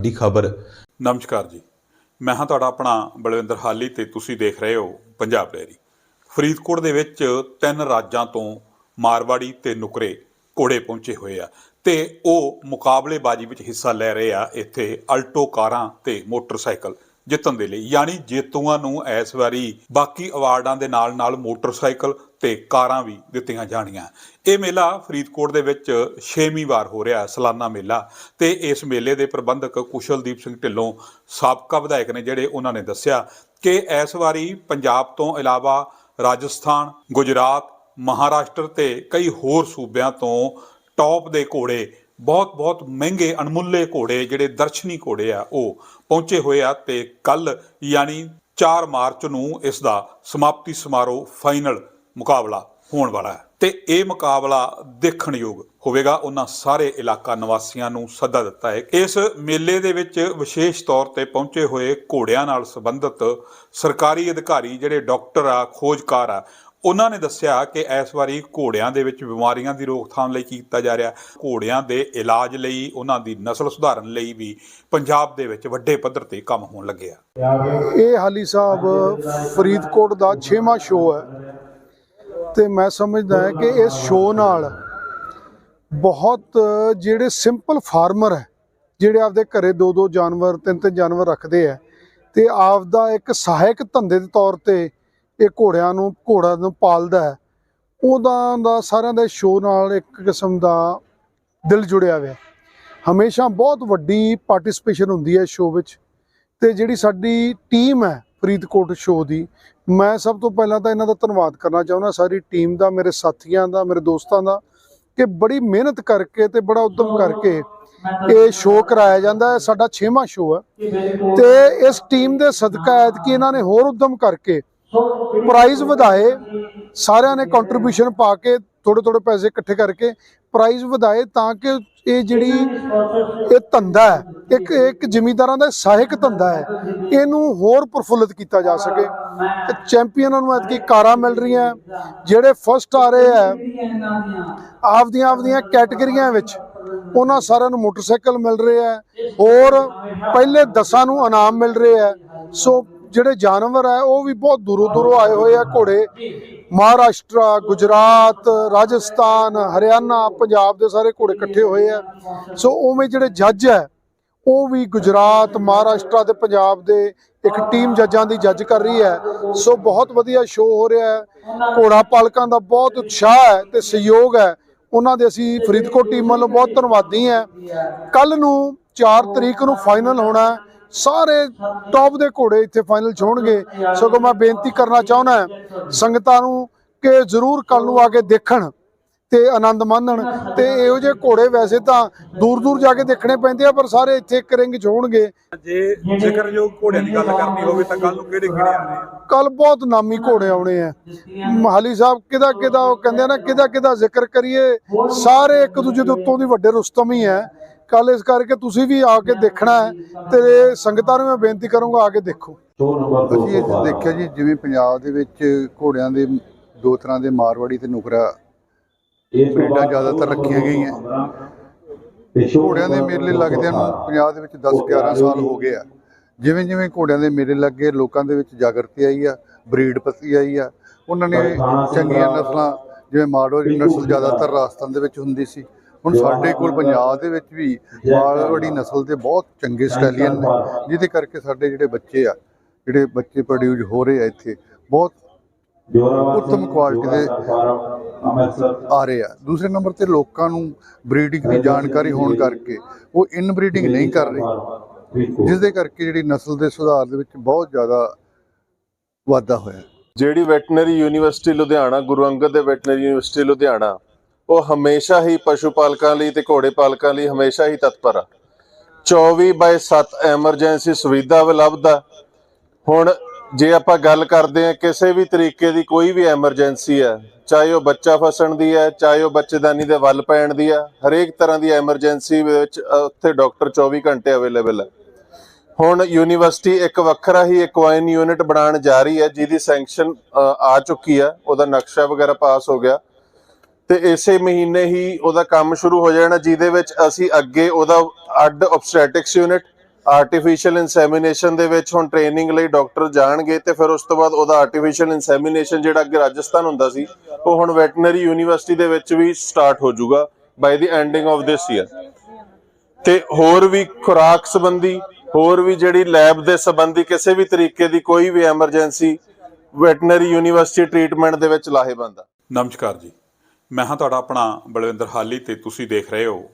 ਦੀ ਖਬਰ। ਨਮਸਕਾਰ ਜੀ। ਮੈਂ ਹਾਂ ਤੁਹਾਡਾ ਆਪਣਾ ਬਲਵਿੰਦਰ ਹਾਲੀ ਤੇ ਤੁਸੀਂ ਦੇਖ ਰਹੇ ਹੋ ਪੰਜਾਬ ਡੈਰੀ ਫਰੀਦਕੋਟ ਦੇ ਵਿੱਚ ਤਿੰਨ ਰਾਜਾਂ ਤੋਂ ਮਾਰਵਾੜੀ ਤੇ ਨੁਕਰੇ ਘੋੜੇ ਪਹੁੰਚੇ ਹੋਏ ਆ ਤੇ ਉਹ ਮੁਕਾਬਲੇਬਾਜ਼ੀ ਵਿੱਚ ਹਿੱਸਾ ਲੈ ਰਹੇ ਆ ਇੱਥੇ ਅਲਟੋ ਕਾਰਾਂ ਤੇ ਮੋਟਰਸਾਈਕਲ ਜਿੱਤਣ ਦੇ ਲਈ। ਯਾਨੀ ਜੇਤੂਆਂ ਨੂੰ ਇਸ ਵਾਰੀ ਬਾਕੀ ਅਵਾਰਡਾਂ ਦੇ ਨਾਲ ਨਾਲ ਮੋਟਰਸਾਈਕਲ ਤੇ ਕਾਰਾਂ ਵੀ ਦਿੱਤੀਆਂ ਜਾਣੀਆਂ। ਇਹ ਮੇਲਾ ਫਰੀਦਕੋਟ ਦੇ ਵਿੱਚ 6ਵੀਂ ਵਾਰ ਹੋ ਰਿਹਾ ਸਾਲਾਨਾ ਮੇਲਾ। ਤੇ ਇਸ ਮੇਲੇ ਦੇ ਪ੍ਰਬੰਧਕ ਕੁਸ਼ਲਦੀਪ ਸਿੰਘ ਢਿੱਲੋਂ ਸਾਬਕਾ ਵਿਧਾਇਕ ਨੇ ਜਿਹੜੇ ਉਹਨਾਂ ਨੇ ਦੱਸਿਆ ਕਿ ਇਸ ਵਾਰੀ ਪੰਜਾਬ ਤੋਂ ਇਲਾਵਾ ਰਾਜਸਥਾਨ, ਗੁਜਰਾਤ, ਮਹਾਰਾਸ਼ਟਰ ਤੇ ਕਈ ਹੋਰ ਸੂਬਿਆਂ ਤੋਂ ਟੌਪ ਦੇ ਘੋੜੇ ਬਹੁਤ ਬਹੁਤ ਮਹਿੰਗੇ, ਅਣਮੁੱਲੇ ਘੋੜੇ, ਜਿਹੜੇ ਦਰਸ਼ਨੀ ਘੋੜੇ ਆ, ਉਹ ਪਹੁੰਚੇ ਹੋਏ ਆ ਤੇ ਕੱਲ ਯਾਨੀ 4 ਮਾਰਚ ਨੂੰ ਇਸ ਦਾ ਸਮਾਪਤੀ ਸਮਾਰੋਹ ਫਾਈਨਲ ਮੁਕਾਬਲਾ ਹੋਣ ਵਾਲਾ ਹੈ। ਤੇ ਇਹ ਮੁਕਾਬਲਾ ਦੇਖਣਯੋਗ ਹੋਵੇਗਾ। ਉਹਨਾਂ ਸਾਰੇ ਇਲਾਕਾ ਨਿਵਾਸੀਆਂ ਨੂੰ ਸੱਦਾ ਦਿੱਤਾ ਹੈ ਇਸ ਮੇਲੇ ਦੇ ਵਿੱਚ ਵਿਸ਼ੇਸ਼ ਤੌਰ ਤੇ ਪਹੁੰਚੇ ਹੋਏ ਘੋੜਿਆਂ ਨਾਲ ਸੰਬੰਧਿਤ ਸਰਕਾਰੀ ਅਧਿਕਾਰੀ ਜਿਹੜੇ ਡਾਕਟਰ ਆ, ਖੋਜਕਾਰ ਆ, ਉਹਨਾਂ ਨੇ ਦੱਸਿਆ ਕਿ ਇਸ ਵਾਰੀ ਘੋੜਿਆਂ ਦੇ ਵਿੱਚ ਬਿਮਾਰੀਆਂ ਦੀ ਰੋਕਥਾਮ ਲਈ ਕੀ ਕੀਤਾ ਜਾ ਰਿਹਾ। ਘੋੜਿਆਂ ਦੇ ਇਲਾਜ ਲਈ, ਉਹਨਾਂ ਦੀ ਨਸਲ ਸੁਧਾਰਨ ਲਈ ਵੀ ਪੰਜਾਬ ਦੇ ਵਿੱਚ ਵੱਡੇ ਪੱਧਰ ਤੇ ਕੰਮ ਹੋਣ ਲੱਗਿਆ। ਇਹ ਹਾਲੀ ਸਾਹਿਬ ਫਰੀਦਕੋਟ ਦਾ 6ਵਾਂ ਸ਼ੋਅ ਹੈ। ਤੇ ਮੈਂ ਸਮਝਦਾ ਹਾਂ ਕਿ ਇਸ ਸ਼ੋਅ ਨਾਲ ਬਹੁਤ, ਜਿਹੜੇ ਸਿੰਪਲ ਫਾਰਮਰ ਹੈ, ਜਿਹੜੇ ਆਪਦੇ ਘਰੇ ਦੋ ਦੋ ਜਾਨਵਰ ਤਿੰਨ ਤਿੰਨ ਜਾਨਵਰ ਰੱਖਦੇ ਆ ਤੇ ਆਪਦਾ ਇੱਕ ਸਹਾਇਕ ਧੰਦੇ ਦੇ ਤੌਰ ਤੇ ਇਹ ਘੋੜਿਆਂ ਨੂੰ ਘੋੜਾ ਨੂੰ ਪਾਲਦਾ ਹੈ, ਉਹਦਾ ਦਾ ਸਾਰਿਆਂ ਦੇ ਸ਼ੋਅ ਨਾਲ ਇੱਕ ਕਿਸਮ ਦਾ ਦਿਲ ਜੁੜਿਆ ਹੋਇਆ ਹਮੇਸ਼ਾ ਬਹੁਤ ਵੱਡੀ ਪਾਰਟਿਸਿਪੇਸ਼ਨ ਹੁੰਦੀ ਹੈ ਸ਼ੋਅ ਵਿੱਚ, ਤੇ ਜਿਹੜੀ ਸਾਡੀ ਟੀਮ ਹੈ ਫਰੀਦਕੋਟ ਸ਼ੋਅ ਦੀ। ਮੈਂ ਸਭ ਤੋਂ ਪਹਿਲਾਂ ਤਾਂ ਇਹਨਾਂ ਦਾ ਧੰਨਵਾਦ ਕਰਨਾ ਚਾਹੁੰਦਾ, ਸਾਰੀ ਟੀਮ ਦਾ, ਮੇਰੇ ਸਾਥੀਆਂ ਦਾ, ਮੇਰੇ ਦੋਸਤਾਂ ਦਾ, ਕਿ ਬੜੀ ਮਿਹਨਤ ਕਰਕੇ ਤੇ ਬੜਾ ਉਦਮ ਕਰਕੇ ਇਹ ਸ਼ੋਅ ਕਰਾਇਆ ਜਾਂਦਾ ਹੈ, ਸਾਡਾ 6ਵਾਂ ਸ਼ੋਅ ਹੈ। ਤੇ ਇਸ ਟੀਮ ਦੇ ਸਦਕਾ ਐਤਕੀ ਇਹਨਾਂ ਨੇ ਹੋਰ ਉਦਮ ਕਰਕੇ ਪ੍ਰਾਈਜ਼ ਵਧਾਏ, ਸਾਰਿਆਂ ਨੇ ਕੰਟਰੀਬਿਊਸ਼ਨ ਪਾ ਕੇ ਥੋੜੇ ਥੋੜੇ ਪੈਸੇ ਇਕੱਠੇ ਕਰਕੇ ਪ੍ਰਾਈਜ਼ ਵਧਾਏ ਤਾਂ ਕਿ ਇਹ ਜਿਹੜੀ ਇਹ ਧੰਦਾ ਹੈ, ਇੱਕ ਇੱਕ ਜ਼ਿਮੀਂਦਾਰਾਂ ਦਾ ਸਹਾਇਕ ਧੰਦਾ ਹੈ, ਇਹਨੂੰ ਹੋਰ ਪ੍ਰਫੁੱਲਿਤ ਕੀਤਾ ਜਾ ਸਕੇ। ਚੈਂਪੀਅਨਾਂ ਨੂੰ ਐਤਕੀ ਕਾਰਾਂ ਮਿਲ ਰਹੀਆਂ, ਜਿਹੜੇ ਫਸਟ ਆ ਰਹੇ ਆ ਆਪਦੀਆਂ ਆਪਦੀਆਂ ਕੈਟਾਗਰੀਆਂ ਵਿੱਚ ਉਹਨਾਂ ਸਾਰਿਆਂ ਨੂੰ ਮੋਟਰਸਾਈਕਲ ਮਿਲ ਰਹੇ ਆ ਹੋਰ ਪਹਿਲੇ 10 ਨੂੰ ਇਨਾਮ ਮਿਲ ਰਹੇ ਆ ਸੋ ਜਿਹੜੇ ਜਾਨਵਰ ਹੈ, ਉਹ ਵੀ ਬਹੁਤ ਦੂਰੋਂ ਦੂਰੋਂ ਆਏ ਹੋਏ ਆ ਘੋੜੇ। ਮਹਾਰਾਸ਼ਟਰ, ਗੁਜਰਾਤ, ਰਾਜਸਥਾਨ, ਹਰਿਆਣਾ, ਪੰਜਾਬ ਦੇ ਸਾਰੇ ਘੋੜੇ ਇਕੱਠੇ ਹੋਏ ਆ। ਸੋ ਉਵੇਂ ਜਿਹੜੇ ਜੱਜ ਹੈ, ਉਹ ਵੀ ਗੁਜਰਾਤ, ਮਹਾਰਾਸ਼ਟਰ ਤੇ ਪੰਜਾਬ ਦੇ ਇੱਕ ਟੀਮ ਜੱਜਾਂ ਦੀ ਜੱਜ ਕਰ ਰਹੀ ਹੈ। ਸੋ ਬਹੁਤ ਵਧੀਆ ਸ਼ੋਅ ਹੋ ਰਿਹਾ ਹੈ। ਘੋੜਾ ਪਾਲਕਾਂ ਦਾ ਬਹੁਤ ਉਤਸ਼ਾਹ ਹੈ ਤੇ ਸਹਿਯੋਗ ਹੈ। ਉਹਨਾਂ ਦੇ ਅਸੀਂ ਫਰੀਦਕੋਟ ਟੀਮ ਵੱਲੋਂ ਬਹੁਤ ਧੰਨਵਾਦੀ ਹਾਂ। ਕੱਲ ਨੂੰ 4 ਤਰੀਕ ਨੂੰ ਫਾਈਨਲ ਹੋਣਾ ਹੈ। ਸਾਰੇ ਟੌਪ ਦੇ ਘੋੜੇ ਇੱਥੇ ਫਾਈਨਲ 'ਚ ਹੋਣਗੇ। ਸਗੋਂ ਮੈਂ ਬੇਨਤੀ ਕਰਨਾ ਚਾਹੁੰਦਾ ਸੰਗਤਾਂ ਨੂੰ ਕਿ ਜ਼ਰੂਰ ਕੱਲ ਨੂੰ ਆ ਕੇ ਦੇਖਣ ਤੇ ਆਨੰਦ ਮਾਣਨ। ਤੇ ਇਹੋ ਜਿਹੇ ਘੋੜੇ ਵੈਸੇ ਤਾਂ ਦੂਰ ਦੂਰ ਜਾ ਕੇ ਦੇਖਣੇ ਪੈਂਦੇ ਆ ਪਰ ਸਾਰੇ ਇੱਥੇ ਇੱਕ ਰਿੰਗ 'ਚ ਹੋਣਗੇ। ਜੇ ਜ਼ਿਕਰਯੋਗ ਘੋੜਿਆਂ ਦੀ ਗੱਲ ਕਰਨੀ ਹੋਵੇ ਤਾਂ ਕੱਲ ਨੂੰ ਕਿਹੜੇ ਕਿਹੜੇ ਆ ਰਹੇ ਆ? ਕੱਲ ਬਹੁਤ ਨਾਮੀ ਘੋੜੇ ਆਉਣੇ ਆ। ਮਹਾਲੀ ਸਾਹਿਬ ਕਿਦਾ ਕਿਦਾ ਉਹ ਕਹਿੰਦੇ ਆ ਨਾ ਕਿਦਾ ਕਿਦਾ ਜ਼ਿਕਰ ਕਰੀਏ ਸਾਰੇ ਇੱਕ ਦੂਜੇ ਦੇ ਉੱਤੋਂ ਦੀ ਵੱਡੇ ਰੁਸਤਮ ਹੀ ਹੈ। ਕੱਲ ਇਸ ਕਰਕੇ ਤੁਸੀਂ ਵੀ ਆ ਕੇ ਦੇਖਣਾ ਹੈ ਤੇ ਸੰਗਤਾਂ ਨੂੰ ਮੈਂ ਬੇਨਤੀ ਕਰੂੰਗਾ ਆ ਕੇ ਦੇਖੋ। ਅਸੀਂ ਇਹ ਦੇਖਿਆ ਜੀ ਜਿਵੇਂ ਪੰਜਾਬ ਦੇ ਵਿੱਚ ਘੋੜਿਆਂ ਦੇ ਦੋ ਤਰ੍ਹਾਂ ਦੇ ਮਾਰਵਾੜੀ ਤੇ ਨੁਕਰਾ ਬਰੀਡਾਂ ਜ਼ਿਆਦਾਤਰ ਰੱਖੀਆਂ ਗਈਆਂ। ਘੋੜਿਆਂ ਦੇ ਮੇਲੇ ਲੱਗਦਿਆਂ ਨੂੰ ਪੰਜਾਬ ਦੇ ਵਿੱਚ 10 11 ਸਾਲ ਹੋ ਗਏ ਆ। ਜਿਵੇਂ ਜਿਵੇਂ ਘੋੜਿਆਂ ਦੇ ਮੇਲੇ ਲੱਗੇ ਲੋਕਾਂ ਦੇ ਵਿੱਚ ਜਾਗਰਤੀ ਆਈ ਆ ਬਰੀਡ ਪਤੀ ਆਈ ਆ। ਉਹਨਾਂ ਨੇ ਚੰਗੀਆਂ ਨਸਲਾਂ ਜਿਵੇਂ ਮਾਰਵਾੜੀ ਨਸਲ ਜ਼ਿਆਦਾਤਰ ਰਾਜਸਥਾਨ ਦੇ ਵਿੱਚ ਹੁੰਦੀ ਸੀ। ਹੁਣ ਸਾਡੇ ਕੋਲ ਪੰਜਾਬ ਦੇ ਵਿੱਚ ਵੀ ਮਾਰਵਾੜੀ ਨਸਲ ਦੇ ਬਹੁਤ ਚੰਗੇ ਸਟੈਲੀਅਨ ਨੇ ਜਿਹਦੇ ਕਰਕੇ ਸਾਡੇ ਜਿਹੜੇ ਬੱਚੇ ਆ ਜਿਹੜੇ ਬੱਚੇ ਪ੍ਰੋਡਿਊਸ ਹੋ ਰਹੇ ਆ ਇੱਥੇ ਬਹੁਤ ਉੱਤਮ ਕੁਆਲਿਟੀ ਦੇ ਆ ਰਹੇ ਆ। ਦੂਸਰੇ ਨੰਬਰ ਤੇ ਲੋਕਾਂ ਨੂੰ ਬਰੀਡਿੰਗ ਦੀ ਜਾਣਕਾਰੀ ਹੋਣ ਕਰਕੇ ਉਹ ਇਨ ਬਰੀਡਿੰਗ ਨਹੀਂ ਕਰ ਰਹੇ। ਜਿਸ ਦੇ ਕਰਕੇ ਜਿਹੜੀ ਨਸਲ ਦੇ ਸੁਧਾਰ ਦੇ ਵਿੱਚ ਬਹੁਤ ਜ਼ਿਆਦਾ ਵਾਧਾ ਹੋਇਆ। ਜਿਹੜੀ ਵੈਟਰਨਰੀ ਯੂਨੀਵਰਸਿਟੀ ਲੁਧਿਆਣਾ ਗੁਰੂ ਅੰਗਦ ਦੇ ਵੈਟਰਨਰੀ ਯੂਨੀਵਰਸਿਟੀ ਲੁਧਿਆਣਾ ਉਹ ਹਮੇਸ਼ਾ ਹੀ ਪਸ਼ੂ ਪਾਲਕਾਂ ਲਈ ਤੇ ਘੋੜੇ ਪਾਲਕਾਂ ਲਈ ਹਮੇਸ਼ਾ ਹੀ ਤਤਪਰ ਆ। 24 ਬਾਈ 7 ਐਮਰਜੈਂਸੀ ਸੁਵਿਧਾ ਉਪਲਬਧ ਆ। ਹੁਣ ਜੇ ਆਪਾਂ ਗੱਲ ਕਰਦੇ ਆ ਕਿਸੇ ਵੀ ਤਰੀਕੇ ਦੀ ਕੋਈ ਵੀ ਐਮਰਜੈਂਸੀ ਹੈ ਚਾਹੇ ਉਹ ਬੱਚਾ ਫਸਣ ਦੀ ਹੈ ਚਾਹੇ ਉਹ ਬੱਚੇਦਾਨੀ ਦੇ ਵੱਲ ਪੈਣ ਦੀ ਆ, ਹਰੇਕ ਤਰ੍ਹਾਂ ਦੀ ਐਮਰਜੈਂਸੀ ਵਿੱਚ ਉੱਥੇ ਡਾਕਟਰ 24 ਘੰਟੇ ਅਵੇਲੇਬਲ ਹੈ ਹੁਣ ਯੂਨੀਵਰਸਿਟੀ ਇੱਕ ਵੱਖਰਾ ਹੀ ਇਕਵਾਈਨ ਯੂਨਿਟ ਬਣਾਉਣ ਜਾ ਰਹੀ ਹੈ, ਜਿਹਦੀ ਸੈਂਕਸ਼ਨ ਆ ਚੁੱਕੀ ਹੈ ਉਹਦਾ ਨਕਸ਼ਾ ਵਗੈਰਾ ਪਾਸ ਹੋ ਗਿਆ। ਤੇ ਇਸੇ ਮਹੀਨੇ ਹੀ ਉਹਦਾ ਕੰਮ ਸ਼ੁਰੂ ਹੋ ਜਾਣਾ, ਜਿਹਦੇ ਵਿੱਚ ਅਸੀਂ ਅੱਗੇ ਉਹਦਾ ਅੱਡ ਆਬਸਟੈਟਿਕਸ ਯੂਨਿਟ ਆਰਟੀਫੀਸ਼ੀਅਲ ਇਨਸੈਮੀਨੇਸ਼ਨ ਦੇ ਵਿੱਚ ਹੁਣ ਟ੍ਰੇਨਿੰਗ ਲਈ ਡਾਕਟਰ ਜਾਣਗੇ ਤੇ ਫਿਰ ਉਸ ਤੋਂ ਬਾਅਦ ਉਹਦਾ ਆਰਟੀਫੀਸ਼ੀਅਲ ਇਨਸੈਮੀਨੇਸ਼ਨ ਜਿਹੜਾ ਅੱਗੇ ਰਾਜਸਥਾਨ ਹੁੰਦਾ ਸੀ, ਉਹ ਹੁਣ ਵੈਟਰਨਰੀ ਯੂਨੀਵਰਸਿਟੀ ਦੇ ਵਿੱਚ ਵੀ ਸਟਾਰਟ ਹੋ ਜਾਊਗਾ by the ending of this year ਤੇ ਹੋਰ ਵੀ ਖੁਰਾਕ ਸੰਬੰਧੀ, ਹੋਰ ਵੀ ਜਿਹੜੀ ਲੈਬ ਦੇ ਸੰਬੰਧੀ ਕਿਸੇ ਵੀ ਤਰੀਕੇ ਦੀ ਕੋਈ ਵੀ ਐਮਰਜੈਂਸੀ ਵੈਟਰਨਰੀ ਯੂਨੀਵਰਸਿਟੀ ਟ੍ਰੀਟਮੈਂਟ ਦੇ ਵਿੱਚ ਲਾਹੇਵੰਦ ਆ। ਨਮਸਕਾਰ ਜੀ। ਮੈਂ ਹਾਂ ਤੁਹਾਡਾ ਆਪਣਾ ਬਲਵਿੰਦਰ ਹਾਲੀ ਤੇ ਤੁਸੀਂ ਦੇਖ ਰਹੇ ਹੋ